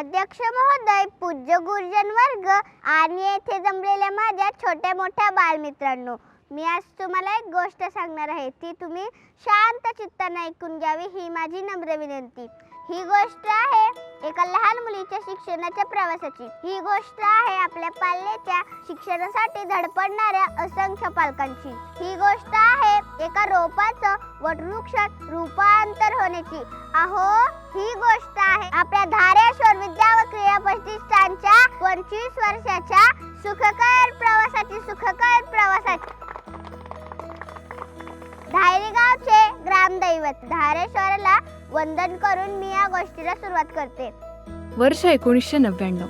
अध्यक्ष महोदय पूज्य गुरुजन वर्ग आणि येथे जमलेल्या माझ्या छोट्या मोठ्या बालमित्रांनो मी आज तुम्हाला एक गोष्ट सांगणार आहे. ती तुम्ही शांत चित्ताने ऐकून घ्यावी ही माझी नम्र विनंती. ही गोष्ट आहे एका लहान मुलीच्या शिक्षणाच्या प्रवासाची. ही गोष्ट आहे आपल्या पाल्याच्या शिक्षणासाठी धडपडणाऱ्या असंख्य पालकांची. ही गोष्ट आहे एका रोपाचं वटवृक्षात रूपांतर होण्याची. अहो ही गोष्ट आहे आपल्या पंचवीस वर्षाच्या सुखकर प्रवासाची सुखकर प्रवासाची. धायरी गावचे ग्रामदैवत धारेश्वरला वंदन करून मी या गोष्टीला सुरुवात करते. वर्ष एकोणीसशे नव्याण्णव.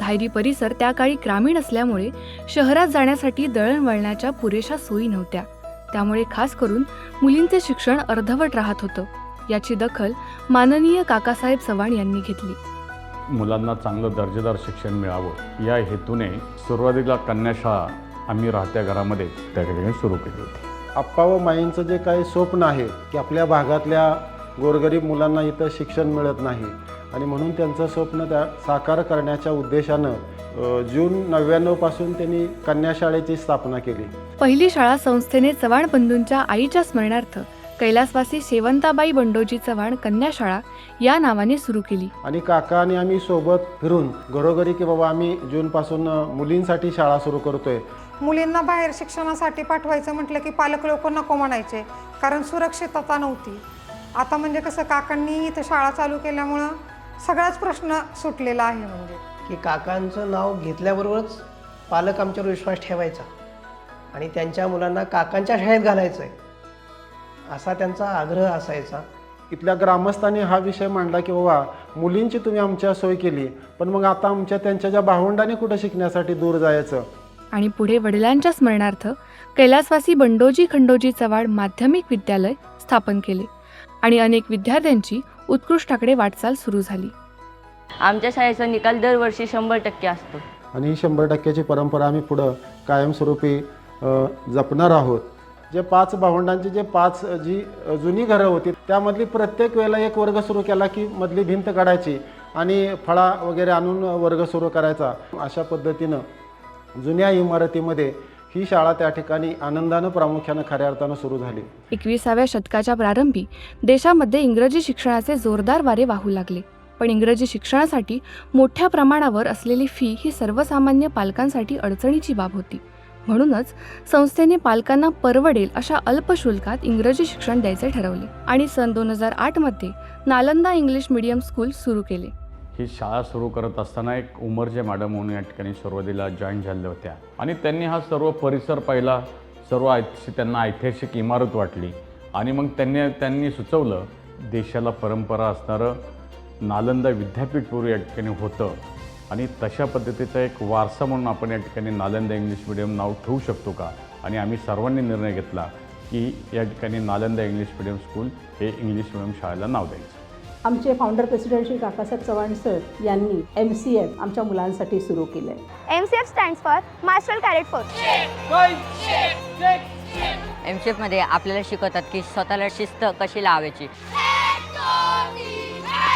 धायरी परिसर त्या काळी ग्रामीण असल्यामुळे शहरात जाण्यासाठी दळणवळणाच्या पुरेशा सोयी नव्हत्या. त्यामुळे खास करून मुलींचे शिक्षण अर्धवट राहत होतं. याची दखल माननीय काकासाहेब चव्हाण यांनी घेतली. मुलांना चांगलं दर्जेदार शिक्षण मिळावं या हेतूने सुरुवातीला कन्याशाळा आम्ही राहत्या घरामध्ये त्या ठिकाणी सुरू केली होती. आप्पा व माईंचं जे काही स्वप्न आहे की आपल्या भागातल्या गोरगरीब मुलांना इथं शिक्षण मिळत नाही आणि म्हणून त्यांचं स्वप्न त्या साकार करण्याच्या उद्देशानं जून नव्याण्णवपासून त्यांनी कन्याशाळेची स्थापना केली. पहिली शाळा संस्थेने चव्हाण बंधूंच्या आईच्या स्मरणार्थ कैलासवासी शेवंताबाई बंडोजी चव्हाण कन्याशाळा या नावाने सुरू केली. आणि काका आणि आम्ही सोबत फिरून घरोघरी की बाबा आम्ही जूनपासून मुलींसाठी शाळा सुरू करतोय. मुलींना बाहेर शिक्षणासाठी पाठवायचं म्हटलं की पालक लोक नको म्हणायचे कारण सुरक्षितता नव्हती. आता म्हणजे कसं काकांनी इथं शाळा चालू केल्यामुळं सगळाच प्रश्न सुटलेला आहे म्हणजे. की काकांचं नाव घेतल्याबरोबरच पालक आमच्यावर विश्वास ठेवायचा आणि त्यांच्या मुलांना काकांच्या शाळेत घालायचं आहे असा त्यांचा आग्रह असायचा. इथल्या ग्रामस्थांनी हा विषय मांडला की बाबा मुलींची तुम्ही आमच्या सोय केली पण मग आता आमच्या त्यांच्या ज्या भावंडाने कुठं शिकण्यासाठी दूर जायचं? आणि पुढे वडिलांच्या स्मरणार्थ कैलासवासी बंडोजी खंडोजी चव्हाण माध्यमिक विद्यालय स्थापन केले आणि अनेक विद्यार्थ्यांची उत्कृष्टाकडे वाटचाल सुरू झाली. आमच्या शाळेचा निकाल दरवर्षी शंभर टक्के असतो. आणि ही शंभर टक्क्याची परंपरा आम्ही पुढं कायमस्वरूपी अ, जपणार आहोत. जे पाच भावंडांची जे पाच जी जुनी घरं होती त्यामधली प्रत्येक वेळेला एक वर्ग सुरू केला की मधली भिंत काढायची आणि फळा वगैरे आणून वर्ग सुरू करायचा. अशा पद्धतीनं जुन्या इमारतीमध्ये ही शाळा त्या ठिकाणी आनंदानं प्रामुख्यानं खऱ्या अर्थानं सुरू झाली. एकविसाव्या शतकाच्या प्रारंभी देशामध्ये इंग्रजी शिक्षणाचे जोरदार वारे वाहू लागले. पण इंग्रजी शिक्षणासाठी मोठ्या प्रमाणावर असलेली फी ही सर्वसामान्य पालकांसाठी अडचणीची बाब होती. म्हणूनच संस्थेने पालकांना परवडेल अशा अल्पशुल्कात इंग्रजी शिक्षण द्यायचे ठरवले आणि सन दोन हजार आठमध्ये नालंदा इंग्लिश मीडियम स्कूल सुरू केले. ही शाळा सुरू करत असताना एक उमरजे मॅडम म्हणून या ठिकाणी सुरुवातीला जॉईन झाल्या होत्या आणि त्यांनी हा सर्व परिसर पाहिला सर्व ऐतिहासिक त्यांना ऐतिहासिक इमारत वाटली. आणि मग त्यांनी त्यांनी सुचवलं देशाला परंपरा असणारं नालंदा विद्यापीठ पूर्वी या ठिकाणी होतं. आणि तशा पद्धतीचा एक वारसा म्हणून आपण या ठिकाणी नालंदा इंग्लिश मिडियम नाव ठेवू शकतो का? आणि आम्ही सर्वांनी निर्णय घेतला की या ठिकाणी नालंदा इंग्लिश मिडियम स्कूल हे इंग्लिश मिडियम शाळेला नाव द्यायचं. आमचे founder president Shri Kakasaheb Chavan sir यांनी एम सी एफ आमच्या मुलांसाठी सुरू केलं आहे M C F stand for master karate force एममध्ये आपल्याला शिकवतात की स्वतःला शिस्त कशी लावायची?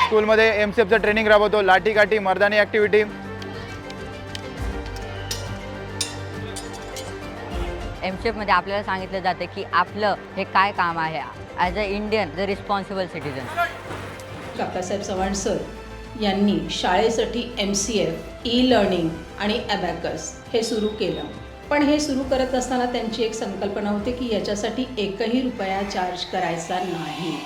स्कूलमध्ये एम सी एफचं ट्रेनिंग राबवतो. लाठी काठी मर्दानी ॲक्टिव्हिटी एममध्ये आपल्याला सांगितलं जातं की आपलं हे काय काम आहे? As a Indian the responsible citizen Kakasaheb Chavan sir यांनी शाळेसाठी M C F E learning आणि ॲबॅकस हे सुरू केलं. पण हे सुरू करत असताना त्यांची एक संकल्पना होती की याच्यासाठी एकही रुपया चार्ज करायचा नाही.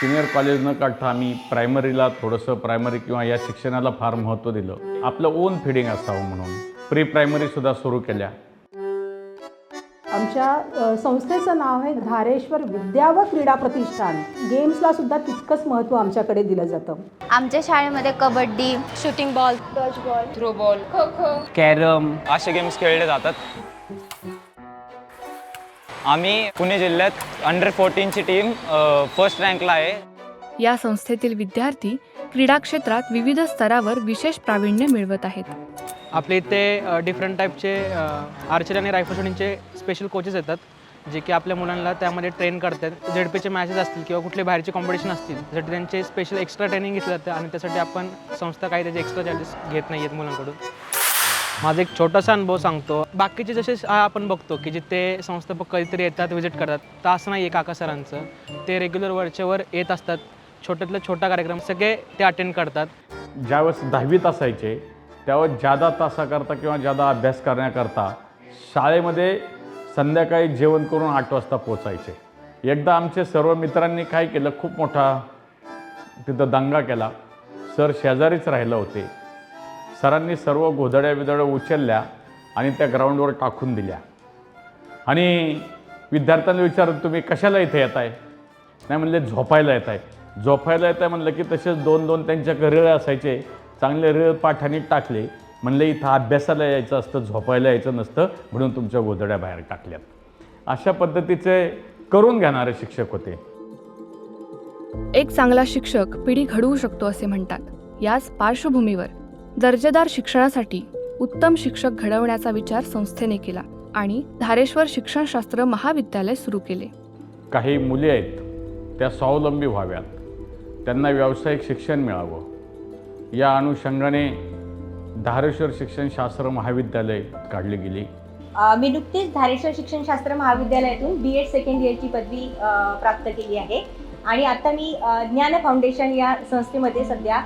सिनियर कॉलेज न काढता आम्ही प्रायमरीला थोडंसं प्रायमरी किंवा या शिक्षणाला फार महत्त्व दिलं. आपलं ओन फिडिंग असावं म्हणून. प्री प्रायमरीसुद्धा सुरू केल्या. आमच्या संस्थेचं नाव आहे धारेश्वर विद्या व क्रीडा प्रतिष्ठान. गेम्सला सुद्धा तितकंच महत्त्व आमच्याकडे दिलं जातं. आमच्या शाळेमध्ये kabaddi shooting ball dodge ball throw ball kho kho carrom असे गेम्स खेळले जातात. आम्ही पुणे जिल्ह्यात अंडर फोर्टीनची टीम फर्स्ट रँकला आहे. या संस्थेतील विद्यार्थी क्रीडा क्षेत्रात विविध स्तरावर विशेष प्रावीण्य मिळवत आहेत. आपल्या इथे डिफरंट टाईपचे आर्चरी आणि रायफल शूटिंगचे स्पेशल कोचेस येतात जे की आपल्या मुलांना त्यामध्ये ट्रेन करतात. झेड पीचे मॅचेस असतील किंवा कुठले बाहेरचे कॉम्पिटिशन असतील त्यासाठी त्यांचे स्पेशल एक्स्ट्रा ट्रेनिंग घेतलं जातं आणि त्यासाठी आपण संस्था काही त्याचे एक्स्ट्रा चार्जेस घेत नाही आहेत मुलांकडून. माझा एक छोटासा अनुभव सांगतो. बाकीचे जसे शाळा आपण बघतो की जिथे संस्थापक कधीतरी येतात व्हिजिट करतात तर असं नाही आहे काका सरांचं. ते रेग्युलर वरच्यावर येत असतात. छोट्यातला छोटा कार्यक्रम सगळे ते अटेंड करतात. ज्यावेळेस दहावीत असायचे त्यावेळेस जादा तासाकरता किंवा जादा अभ्यास करण्याकरता शाळेमध्ये संध्याकाळी जेवण करून आठ वाजता पोचायचे एकदा आमचे सर्व मित्रांनी काय केलं खूप मोठा तिथं दंगा केला. सर शेजारीच राहिलं होते. सरांनी सर्व गोधड्या बिधड्या उचलल्या आणि त्या ग्राउंडवर टाकून दिल्या. आणि विद्यार्थ्यांना विचारून तुम्ही कशाला इथे येत आहे नाही म्हणले झोपायला येत आहे झोपायला येत आहे म्हणलं की तसेच दोन दोन त्यांच्या रिळ असायचे. चांगले रिळ पाठाने टाकले. म्हणले इथं अभ्यासाला यायचं असतं झोपायला यायचं नसतं म्हणून तुमच्या गोधड्या बाहेर टाकल्यात. अशा पद्धतीचे करून घेणारे शिक्षक होते. एक चांगला शिक्षक पिढी घडवू शकतो असे म्हणतात. याच पार्श्वभूमीवर दर्जेदार शिक्षणासाठी उत्तम शिक्षक घडवण्याचा विचार संस्थेने केला आणि धारेश्वर शिक्षणशास्त्र महाविद्यालय सुरू केले. काही मुली आहेत त्या स्वावलंबी व्हाव्यात. त्यांना व्यावसायिक शिक्षण मिळावं. या अनुषंगाने धारेश्वर शिक्षणशास्त्र महाविद्यालय काढली गेली. मी नुकतीच धारेश्वर शिक्षणशास्त्र महाविद्यालयातून बी एड सेकंड इयरची पदवी प्राप्त केली आहे. आणि आता मी ज्ञान फाउंडेशन या संस्थेमध्ये सध्या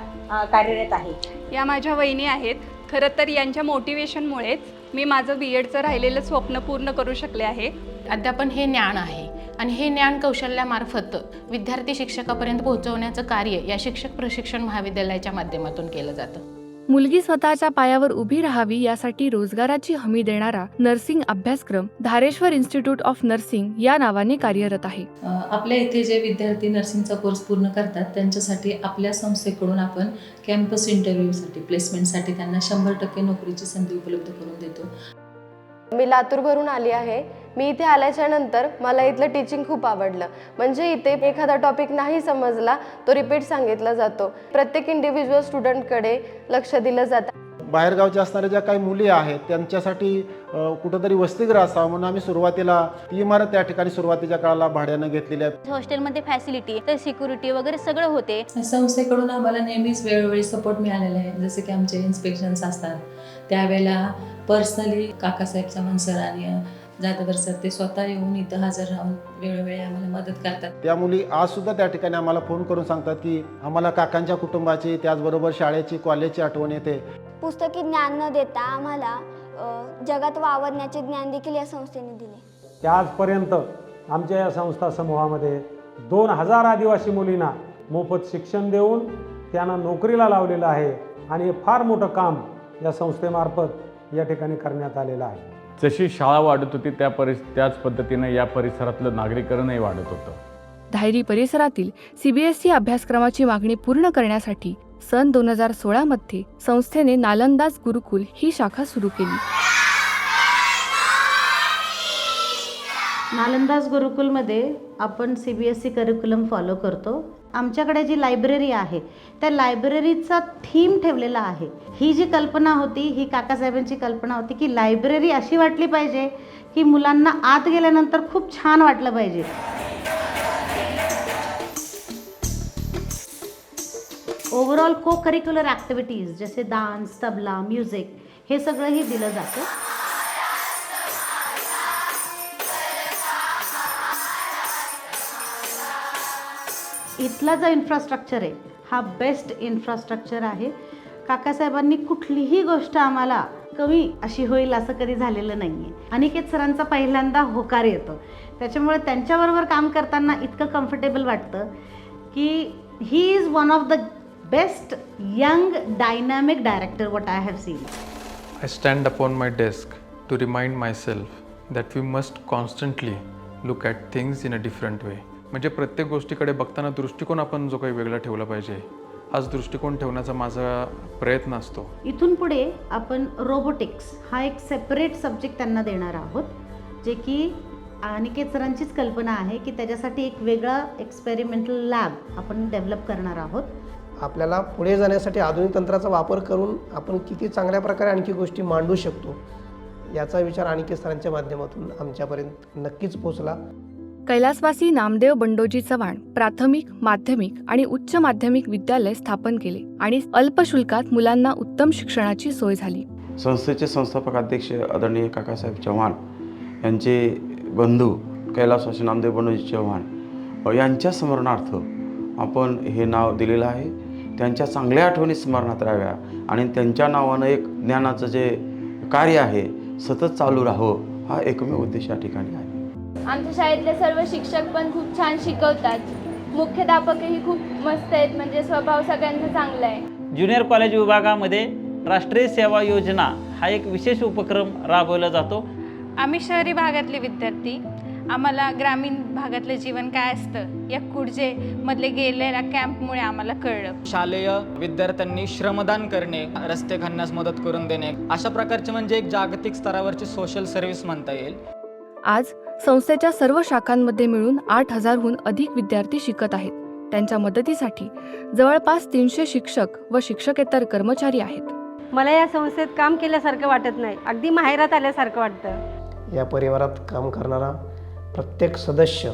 कार्यरत आहे. या माझ्या वहिनी आहेत. खरं तर यांच्या मोटिवेशनमुळेच मी माझं बी एडचं राहिलेलं स्वप्न पूर्ण करू शकले आहे. अध्यापन हे ज्ञान आहे आणि हे ज्ञान कौशल्यामार्फत विद्यार्थी शिक्षकापर्यंत पोहोचवण्याचं कार्य या शिक्षक प्रशिक्षण महाविद्यालयाच्या माध्यमातून केलं जातं. मुलगी स्वतःच्या पायावर उभी राहावी यासाठी रोजगाराची हमी देणारा नर्सिंग अभ्यासक्रम धारेश्वर इन्स्टिट्यूट ऑफ नर्सिंग या नावाने कार्यरत आहे. आपल्या इथे जे विद्यार्थी नर्सिंगचा कोर्स पूर्ण करतात त्यांच्यासाठी आपल्या संस्थेकडून आपण कॅम्पस इंटरव्ह्यूसाठी प्लेसमेंटसाठी त्यांना शंभर टक्के नोकरीची संधी उपलब्ध करून देतो. मी लातूरवरून आली आहे. मी इथे आल्याच्यानंतर मला इथलं टीचिंग खूप आवडलं. म्हणजे इथे एखादा टॉपिक नाही समजला तो रिपीट सांगितला जातो. प्रत्येक इंडिव्हिज्युअल स्टुडंटकडे लक्ष दिलं जातं. बाहेरगावच्या असणाऱ्या ज्या काही मुली आहेत त्यांच्यासाठी कुठंतरी वसतिगृह असावं म्हणून आम्ही सुरुवातीला ती इमारत त्या ठिकाणी सुरुवातीच्या काळाला भाड्यानं घेतलेली आहे हॉस्टेलमध्ये फॅसिलिटी तर सिक्युरिटी वगैरे सगळं होते. संस्थेकडून आम्हाला नेहमीच वेळोवेळी सपोर्ट मिळालेला आहे. जसे की आमचे इन्स्पेक्शन्स असतात. त्यावेळेला पर्सनली काकासाहेब चव्हाण सर आणि जाधवर सर ते स्वतः येऊन इथं हजर राहून वेळोवेळी आम्हाला मदत करतात. त्या मुली आज सुद्धा त्या ठिकाणी आम्हाला फोन करून सांगतात की आम्हाला काकांच्या कुटुंबाची त्याचबरोबर शाळेची कॉलेजची आठवण येते. पुस्तकी ज्ञान न देता आम्हाला अ, जगात वावरण्याचे ज्ञान देखील या संस्थेने दिले. त्या आजपर्यंत आमच्या या संस्था समूहामध्ये दोन हजार आदिवासी मुलींना मोफत शिक्षण देऊन त्यांना नोकरीला लावलेलं आहे आणि हे फार मोठं काम या संस्थेमार्फत या ठिकाणी करण्यात आलेलं आहे. जशी शाळा वाढत होती त्या परिस त्याच पद्धतीनं या परिसरातलं नागरीकरणही वाढत होतं. धायरी परिसरातील सीबीएसई अभ्यासक्रमाची मागणी पूर्ण करण्यासाठी सन दोन हजार सोळामध्ये संस्थेने नालंदाज गुरुकुल ही शाखा सुरू केली. नालंदाज गुरुकुलमध्ये आपण C B S C curriculum follow करतो. आमच्याकडे जी लायब्ररी आहे त्या लायब्ररीचा थीम ठेवलेला आहे. ही जी कल्पना होती ही काकासाहेबांची कल्पना होती की लायब्ररी अशी वाटली पाहिजे की मुलांना आत गेल्यानंतर खूप छान वाटलं पाहिजे. ओव्हरऑल को करिक्युलर ॲक्टिव्हिटीज जसे डान्स तबला म्युझिक हे सगळंही दिलं जातं. इथला जो इन्फ्रास्ट्रक्चर आहे हा बेस्ट इन्फ्रास्ट्रक्चर आहे. काकासाहेबांनी कुठलीही गोष्ट आम्हाला कमी अशी होईल असं कधी झालेलं नाही आहे अनिकेत सरांचा पहिल्यांदा होकार येतो. त्याच्यामुळे त्यांच्याबरोबर काम करताना इतकं कम्फर्टेबल वाटतं की he is one of the best young dynamic director what I have seen I stand upon my desk to remind myself that we must constantly look at things in a different way म्हणजे प्रत्येक गोष्टीकडे बघताना दृष्टिकोन आपण जो काही वेगळा ठेवला पाहिजे हाच दृष्टिकोन ठेवण्याचा माझा प्रयत्न असतो. इथून पुढे आपण रोबोटिक्स हा एक सेपरेट सब्जेक्ट त्यांना देणार आहोत जे की अनिकेत सरांचीच कल्पना आहे की त्याच्यासाठी एक वेगळा एक्सपेरिमेंटल लॅब आपण डेव्हलप करणार आहोत. आपल्याला पुढे जाण्यासाठी आधुनिक तंत्राचा वापर करून आपण किती चांगल्या प्रकारे आणखी गोष्टी मांडू शकतो याचा विचार अनिकेत सरांच्या माध्यमातून आमच्यापर्यंत नक्कीच पोचला कैलासवासी नामदेव बंडोजी चव्हाण प्राथमिक माध्यमिक आणि उच्च माध्यमिक विद्यालय स्थापन केले आणि अल्पशुल्कात मुलांना उत्तम शिक्षणाची सोय झाली. संस्थेचे संस्थापक अध्यक्ष आदरणीय काकासाहेब चव्हाण यांचे बंधू कैलासवासी नामदेव बंडोजी चव्हाण यांच्या स्मरणार्थ आपण हे नाव दिलेलं आहे. त्यांच्या चांगल्या आठवणी स्मरणात राहाव्या आणि त्यांच्या नावानं एक ज्ञानाचं जे कार्य आहे सतत चालू राहावं हा एकमेव उद्देश या ठिकाणी आहे. आमच्या शाळेतले सर्व शिक्षक पण खूप छान शिकवतात. मुख्याध्यापकही खूप मस्त आहेत म्हणजे स्वभाव सगळ्यांचा चांगला आहे. ज्युनियर कॉलेज विभागामध्ये राष्ट्रीय सेवा योजना हा एक विशेष उपक्रम राबवला जातो. आम्ही शहरी भागातले विद्यार्थी. आम्हाला ग्रामीण भागातलं जीवन काय असतं या कुडजे मधले गेलेल्या कॅम्पमुळे आम्हाला कळलं. शालेय विद्यार्थ्यांनी श्रमदान करणे रस्ते खणण्यास मदत करून देणे अशा प्रकारचे म्हणजे एक जागतिक स्तरावरची सोशल सर्व्हिस म्हणता येईल. आज संस्थेच्या सर्व शाखांमध्ये मिळून आठ हजारहून अधिक विद्यार्थी शिकत आहेत. त्यांच्या मदतीसाठी जवळपास तीनशे शिक्षक व शिक्षकेतर कर्मचारी आहेत. मला या संस्थेत काम केल्यासारखं वाटत नाही. अगदी माहेरात आल्यासारखं वाटतं. या परिवारात काम करणारा प्रत्येक सदस्य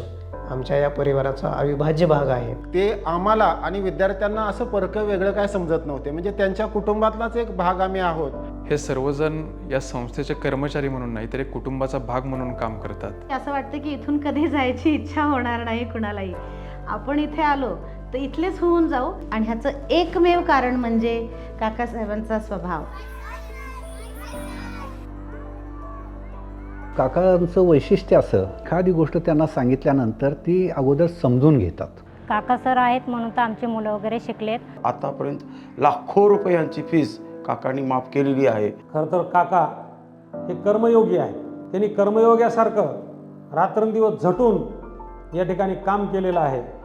आमच्या या परिवाराचा अविभाज्य भाग आहे. ते आम्हाला आणि विद्यार्थ्यांना असं परकं वेगळं काय समजत नव्हते. म्हणजे त्यांच्या कुटुंबातलाच एक भाग आम्ही आहोत. हे सर्वजण या संस्थेचे कर्मचारी म्हणून नाही तर एक कुटुंबाचा भाग म्हणून काम करतात. असं वाटतं की इथून कधी जायची इच्छा होणार नाही कुणालाही. आपण इथे आलो तर इथलेच होऊन जाऊ. आणि ह्याचं एकमेव कारण म्हणजे काकासाहेबांचा स्वभाव. काकांचं वैशिष्ट्य असं एखादी गोष्ट त्यांना सांगितल्यानंतर ती अगोदर समजून घेतात. काका सर आहेत म्हणून तर आमची मुलं वगैरे शिकलेत. आतापर्यंत लाखो रुपयांची फीस काकांनी माफ केलेली आहे. खरं तर काका हे कर्मयोगी आहे. त्यांनी कर्मयोग्यासारखं रात्रंदिवस झटून या ठिकाणी काम केलेलं आहे.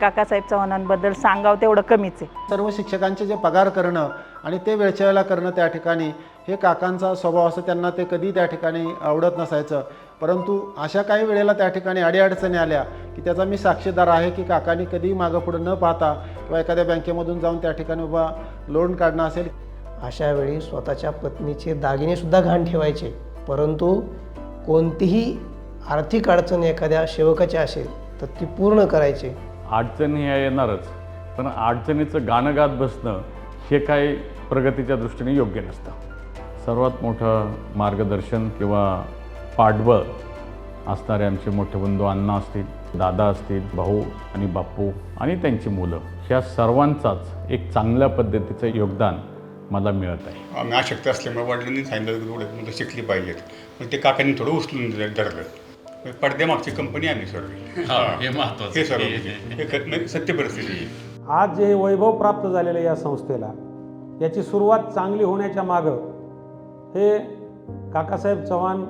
काकासाहेब चव्हाणांबद्दल सांगावं तेवढं कमीच आहे. सर्व शिक्षकांचे जे पगार करणं आणि ते वेळच्या वेळेला करणं त्या ठिकाणी हे काकांचा स्वभाव असं त्यांना ते कधी त्या ठिकाणी आवडत नसायचं. परंतु अशा काही वेळेला त्या ठिकाणी अडीअडचणी आल्या की त्याचा मी साक्षीदार आहे की काकांनी कधी मागं पुढं न पाहता किंवा एखाद्या बँकेमधून जाऊन त्या ठिकाणी उभा लोन काढणं असेल. अशा वेळी स्वतःच्या पत्नीचे दागिने सुद्धा घाण ठेवायचे. परंतु कोणतीही आर्थिक अडचण एखाद्या सेवकाची असेल तर ती पूर्ण करायची. अडचणी ह्या येणारच पण अडचणीचं गाणं गात बसणं हे काही प्रगतीच्या दृष्टीने योग्य नसतं. सर्वात मोठं मार्गदर्शन किंवा पाठबळ असणारे आमचे मोठे बंधू अण्णा असतील दादा असतील भाऊ आणि बापू आणि त्यांची मुलं ह्या सर्वांचाच एक चांगल्या पद्धतीचं योगदान मला मिळत आहे. आम्ही अशक्त असल्यामुळे वडिलांनी सांगितलं की मुलं शिकली पाहिजेत. मग ते काकांनी थोडं उचलून धरलं. पडद्यामागची कंपनी आम्ही सर्व हा, हे महत्त्वाचं. हे सर्व हे ख- म्हणजे सत्य परिस्थिती आहे. आज जे हे वैभव प्राप्त झालेलं आहे या संस्थेला याची सुरुवात चांगली होण्याच्या मागं हे काकासाहेब चव्हाण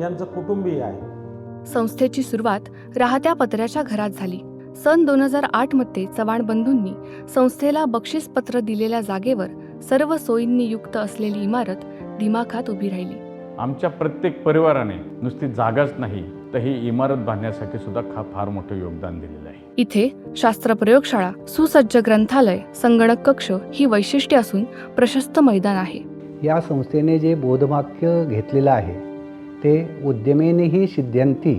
यांचं कुटुंबीय आहे संस्थेची सुरुवात राहत्या पत्र्याच्या घरात झाली सन दोन हजार आठमध्ये चव्हाण बंधूंनी संस्थेला बक्षीसपत्र दिलेल्या जागेवर सर्व सोयींनी युक्त असलेली इमारत दिमाखात उभी राहिली आमच्या प्रत्येक परिवाराने नुसती जागाच नाही तर ही इमारत बांधण्यासाठी सुद्धा खा फार मोठं योगदान दिलेलं आहे. इथे शास्त्र प्रयोगशाळा सुसज्ज ग्रंथालय संगणक कक्ष ही वैशिष्ट्ये असून प्रशस्त मैदान आहे. या संस्थेने जे बोधवाक्य घेतलेलं आहे ते उद्यमेनेही सिद्ध्यंती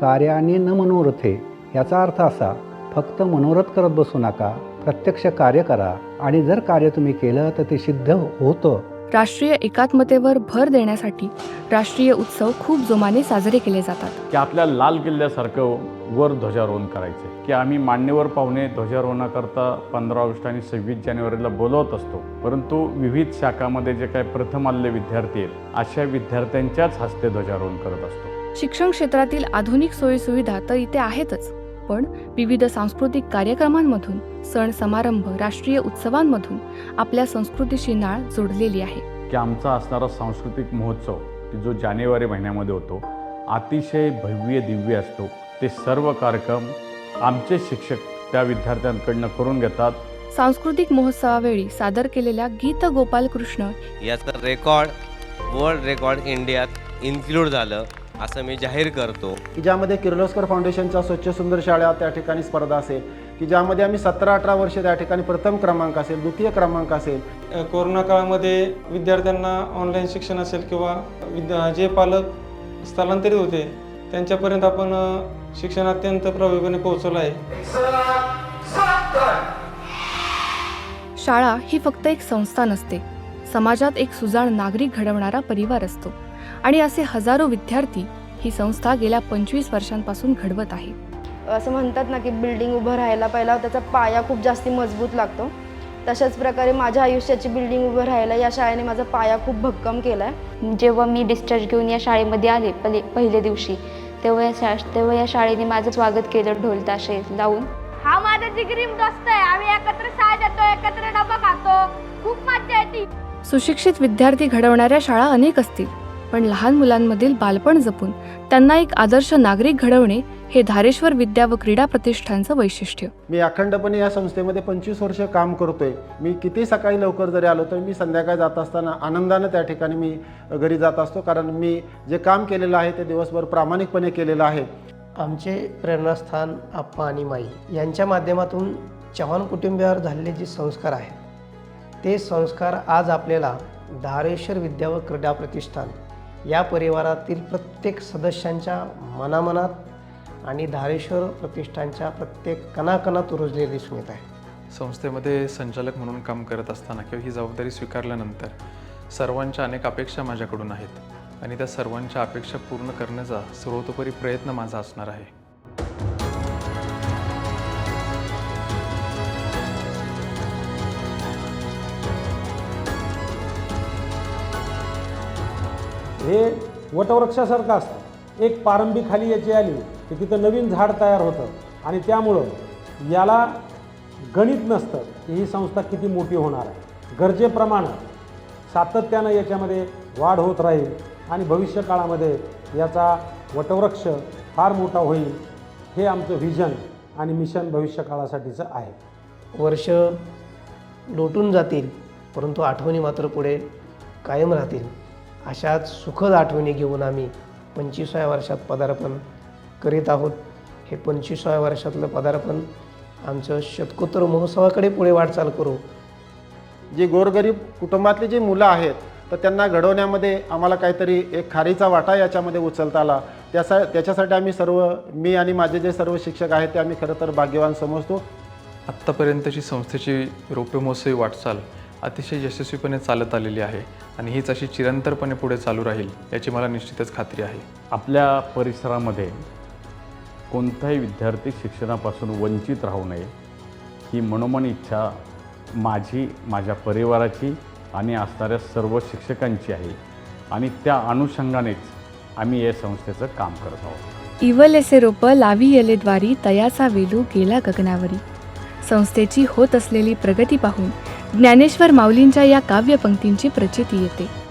कार्याने न मनोरथे याचा अर्थ असा फक्त मनोरथ करत बसू नका प्रत्यक्ष कार्य करा आणि जर कार्य तुम्ही केलं तर ते सिद्ध होतं. राष्ट्रीय एकात्मतेवर भर देण्यासाठी राष्ट्रीय उत्सव खूप जोमाने साजरे केले जातात. की आपल्या लाल किल्ल्यासारखं वर ध्वजारोहण करायचं की आम्ही मान्यवर पाहुणे ध्वजारोहणाकरता पंधरा ऑगस्ट आणि सव्वीस जानेवारीला बोलवत असतो. परंतु विविध शाखामध्ये जे काही प्रथम आलेले विद्यार्थी आहेत अशा विद्यार्थ्यांच्याच हस्ते ध्वजारोहण करत असतो. शिक्षण क्षेत्रातील आधुनिक सोयीसुविधा तर इथे आहेतच. पण विविध सांस्कृतिक कार्यक्रमांमधून सण समारंभ राष्ट्रीय उत्सवांमधून आपल्या संस्कृतीशी नाळ जोडलेली आहे. की आमचा असणारा सांस्कृतिक महोत्सव की जो जानेवारी महिन्यामध्ये होतो अतिशय भव्य दिव्य असतो. ते सर्व कार्यक्रम आमचे शिक्षक त्या विद्यार्थ्यांकडनं करून घेतात. सांस्कृतिक महोत्सवावेळी सादर केलेल्या गीत गोपाल कृष्ण याचं रेकॉर्ड वर्ल्ड रेकॉर्ड इंडियात इन्क्लूड झालं. असं मी जाहीर करतो. की ज्यामध्ये किर्लोस्कर फाउंडेशनच्या स्वच्छ सुंदर शाळा त्या ठिकाणी स्पर्धा असेल की ज्यामध्ये आम्ही सतरा अठरा वर्ष त्या ठिकाणी प्रथम क्रमांक असेल द्वितीय क्रमांक असेल. कोरोना काळामध्ये विद्यार्थ्यांना ऑनलाईन शिक्षण असेल किंवा विद्या जे पालक स्थलांतरित होते त्यांच्यापर्यंत आपण शिक्षण अत्यंत प्रभावीपणे पोहोचवलं आहे. शाळा ही फक्त एक संस्था नसते समाजात एक सुजाण नागरिक घडवणारा परिवार असतो. आणि असे हजारो विद्यार्थी ही संस्था गेल्या पंचवीस वर्षांपासून घडवत आहे. असं म्हणतात ना की बिल्डिंग उभं राहायला पहिला त्याचा पाया खूप जास्ती मजबूत लागतो. तशाच प्रकारे माझ्या आयुष्याची बिल्डिंग उभं राहायला या शाळेने माझा पाया खूप भक्कम केला आहे जेव्हा मी डिस्चार्ज घेऊन या शाळेमध्ये आले पहिले पहिल्या दिवशी तेव्हा या शा तेव्हा या शाळेने माझं स्वागत केलं ढोल ताशे लावून. हा माझा जिगरी दोस्त आहे. आम्ही एकत्र शाळेत येतो एकत्र डबा खातो. खूप मजा येते. सुशिक्षित विद्यार्थी घडवणाऱ्या शाळा अनेक असतील. पण लहान मुलांमधील बालपण जपून त्यांना एक आदर्श नागरिक घडवणे हे धारेश्वर विद्या व क्रीडा प्रतिष्ठानचं वैशिष्ट्य. मी अखंडपणे या संस्थेमध्ये पंचवीस वर्ष काम करतोय. मी किती सकाळी लवकर जरी आलो तर मी संध्याकाळी जात असताना आनंदानं त्या ठिकाणी मी घरी जात असतो. कारण मी जे काम केलेलं आहे ते दिवसभर प्रामाणिकपणे केलेलं आहे. आमचे प्रेरणास्थान आप्पा आणि माई यांच्या माध्यमातून चव्हाण कुटुंबियावर झालेले जे संस्कार आहेत ते संस्कार आज आपल्याला धारेश्वर विद्या व क्रीडा प्रतिष्ठान या परिवारातील प्रत्येक सदस्यांच्या मनामनात आणि धारेश्वर प्रतिष्ठानच्या प्रत्येक कणाकणात रुजले दिसून येत आहे. संस्थेमध्ये संचालक म्हणून काम करत असताना किंवा ही जबाबदारी स्वीकारल्यानंतर सर्वांच्या अनेक अपेक्षा माझ्याकडून आहेत आणि त्या सर्वांच्या अपेक्षा पूर्ण करण्याचा सर्वतोपरी प्रयत्न माझा असणार आहे. हे वटवृक्षासारखं असतं. एक पारंबी खाली याची आली की तिथं नवीन झाड तयार होतं. आणि त्यामुळं याला गणित नसतं की ही संस्था किती मोठी होणार आहे. गरजेप्रमाणे सातत्यानं याच्यामध्ये वाढ होत राहील आणि भविष्य काळामध्ये याचा वटवृक्ष फार मोठा होईल हे आमचं व्हिजन आणि मिशन भविष्य काळासाठीचं आहे. वर्ष लोटून जातील परंतु आठवणी मात्र पुढे कायम राहतील. अशाच सुखद आठवणी घेऊन आम्ही पंचवीसाव्या वर्षात पदार्पण करीत आहोत. हे पंचवीसाव्या वर्षातलं पदार्पण आमचं शतकोत्तर महोत्सवाकडे पुढे वाटचाल करू. जी गोरगरीब कुटुंबातली जी मुलं आहेत तर त्यांना घडवण्यामध्ये आम्हाला काहीतरी एक खारीचा वाटा याच्यामध्ये उचलता आला. त्याचा त्याच्यासाठी आम्ही सर्व मी आणि माझे जे सर्व शिक्षक आहेत ते आम्ही खरं तर भाग्यवान समजतो. आत्तापर्यंतची संस्थेची रौप्य महोत्सवी वाटचाल. अतिशय यशस्वीपणे चालत आलेली आहे आणि हीच अशी चिरंतरपणे पुढे चालू राहील याची मला निश्चितच खात्री आहे. आपल्या परिसरामध्ये कोणताही विद्यार्थी शिक्षणापासून वंचित राहू नये ही मनोमन इच्छा माझी माझ्या परिवाराची आणि असणाऱ्या सर्व शिक्षकांची आहे आणि त्या अनुषंगानेच आम्ही या संस्थेचं काम करत आहोत. इवलेसे रोप लावी येलेद्वारी तयाचा वेलू गेला गगनावरी. संस्थेची होत असलेली प्रगती पाहून ज्ञानेश्वर माऊलींच्या या काव्यपंक्तींची प्रचिती येते.